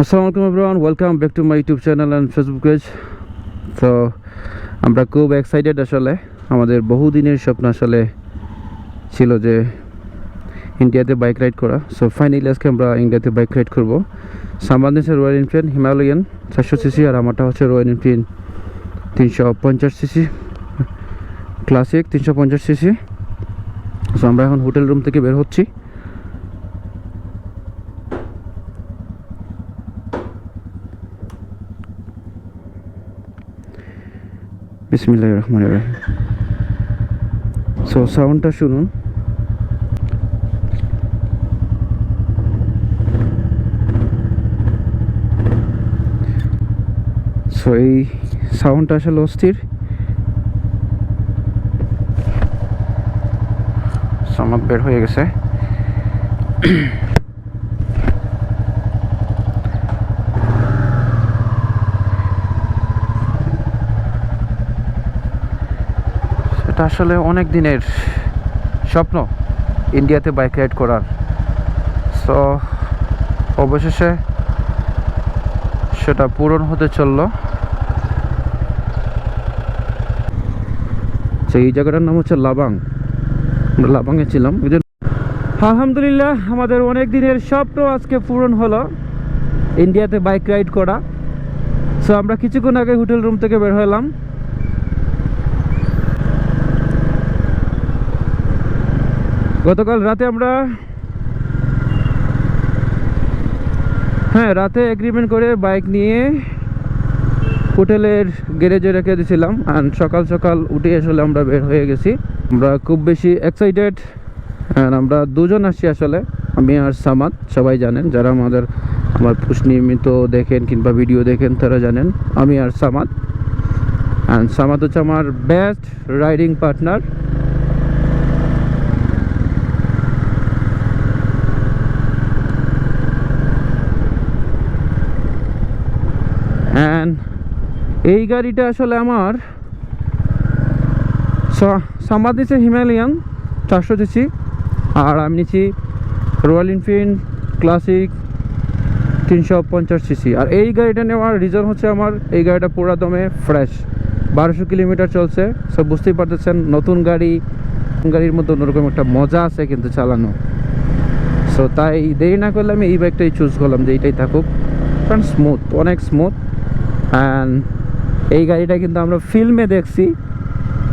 আসসালামু আলাইকুম welcome back to my YouTube channel and Facebook page তো আমরা খুব এক্সাইটেড আসলে। আমাদের বহুদিনের স্বপ্ন আসলে ছিল যে ইন্ডিয়াতে বাইক রাইড করা। সো ফাইনালি আজকে আমরা ইন্ডিয়াতে বাইক রাইড করব। সামান্দেশে রয়্যাল এনফিল্ড হিমালয়ান চারশো সিসি আর আমারটা হচ্ছে রয়্যাল এনফিল্ড তিনশো পঞ্চাশ সিসি। ক্লাসিক তিনশো পঞ্চাশ সিসি। সো আমরা এখন হোটেল রুম থেকে বের হচ্ছি। বিসমিল্লাহ রহমান রাহিম। সো সাউন্ডটা শুনুন। সো এই সাউন্ডটা আসলে অস্থির। আমার বের হয়ে গেছে। সেটা আসলে অনেক দিনের স্বপ্ন, ইন্ডিয়াতে বাইক রাইড করার। সো অবশেষে সেটা পূরণ হতে চলল। এই জায়গাটার নাম হচ্ছে লাবাং। আমরা লাবাংয়ে ছিলাম। আলহামদুলিল্লাহ, আমাদের অনেক দিনের স্বপ্ন আজকে পূরণ হলো, ইন্ডিয়াতে বাইক রাইড করা। সো আমরা কিছুক্ষণ আগে হোটেল রুম থেকে বের হলাম। গতকাল রাতে আমরা হ্যাঁ রাতে এগ্রিমেন্ট করে বাইক নিয়ে হোটেলের গ্যারেজে রেখে দিয়েছিলাম অ্যান্ড সকাল সকাল উঠে আসলে আমরা বের হয়ে গেছি। আমরা খুব বেশি এক্সাইটেড অ্যান্ড আমরা দুজন আসছি আসলে, আমি আর সামাদ, সবাই জানেন, যারা আমাদের, আমার পুষ নিয়মিত দেখেন কিংবা ভিডিও দেখেন, তারা জানেন, আমি আর সামাদ। অ্যান্ড সামাদ হচ্ছে আমার বেস্ট রাইডিং পার্টনার অ্যান্ড এই গাড়িটা আসলে আমার সামাদ নিচ্ছে হিমালয়ান চারশো সিসি আর আমি নিচ্ছি রয়্যাল এনফিল্ড ক্লাসিক তিনশো পঞ্চাশ সিসি আর এই গাড়িটা নেওয়ার রিজন হচ্ছে আমার এই গাড়িটা পুরা দমে ফ্রেশ বারোশো কিলোমিটার চলছে সব বুঝতেই পারতেছেন, নতুন গাড়ি গাড়ির মধ্যে অন্যরকম একটা মজা আছে কিন্তু চালানো। সো তাই দেরি না করলে আমি এই বাইকটাই চুজ করলাম যে এইটাই থাকুক। কারণ স্মুথ অনেক স্মুথ অ্যান্ড এই গাড়িটা কিন্তু আমরা ফিল্মে দেখছি।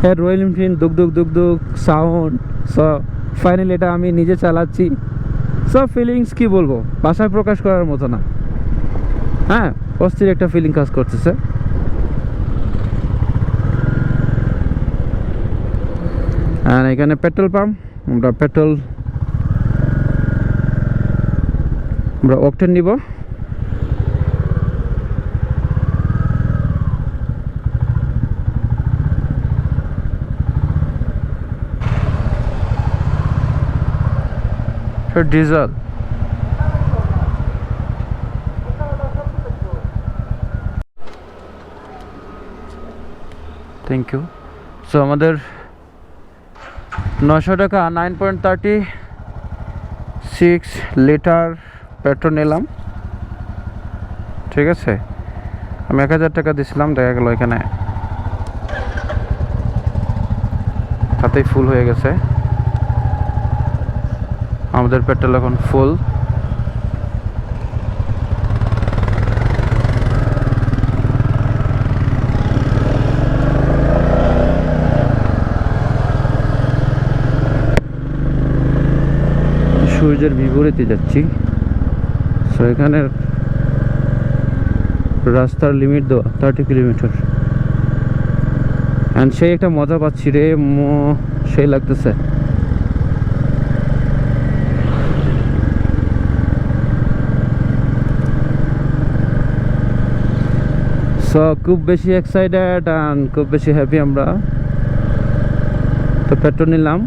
হ্যাঁ রয়্যাল এনফিল্ড দুক দুক দুক দুক সাউন্ড সো ফাইনালি এটা আমি নিজে চালাচ্ছি। সব ফিলিংস কি বলব? ভাষায় প্রকাশ করার মতো না। হ্যাঁ অস্থির একটা ফিলিং কাজ করতেছে। আর এখানে পেট্রোল পাম্প আমরা পেট্রোল আমরা অকটেন নিব। ডিজেল থ্যাংক ইউ সো আমাদের নশো টাকা nine point thirty six litre petrol নিলাম। ঠিক আছে? আমি এক হাজার টাকা দিছিলাম, দেখা গেল এখানে। তাতেই ফুল হয়ে গেছে। আমাদের পেট্রোল এখন ফুল। সূর্যের বিপরীতে যাচ্ছি। সো এখানে রাস্তার লিমিট দেওয়া থার্টি কিলোমিটার অ্যান্ড সেই একটা মজা পাচ্ছি রে সেই লাগতেছে। সো খুব বেশি এক্সাইটেড অ্যান্ড খুব বেশি হ্যাপি আমরা। তো পেট্রোল নিলাম।